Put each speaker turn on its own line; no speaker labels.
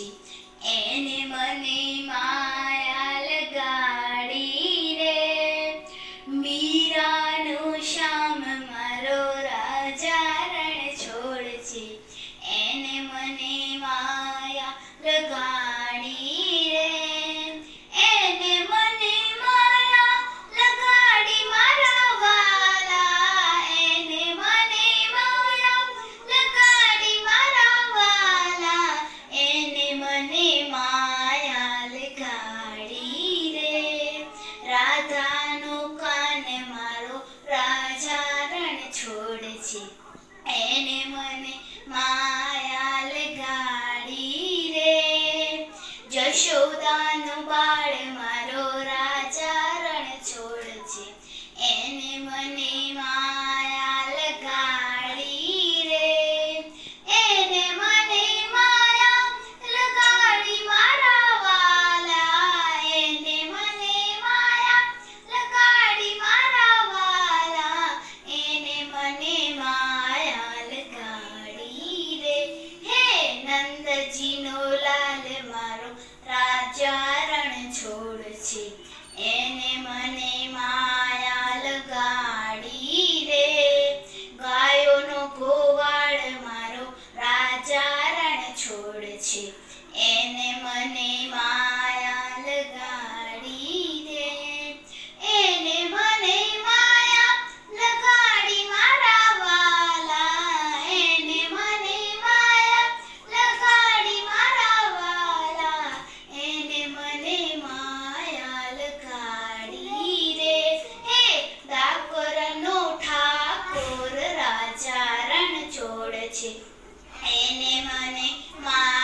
છે એને મને મા યશોદાનું બાળ મારો રાજા રણ છોડ છે એને મને માયા લગાડી રે. એને મને માયા લગાડી મારા વાલા. એને મને માયા લગાડી મારા વાલા. એને મને માયા લગાડી રે. હે નંદજીનો છે એને મને માયા લગાડી રે ગાયોનો ગોવાળ મારો રાજા રણ છોડ છે છોડ છે. એને મને મા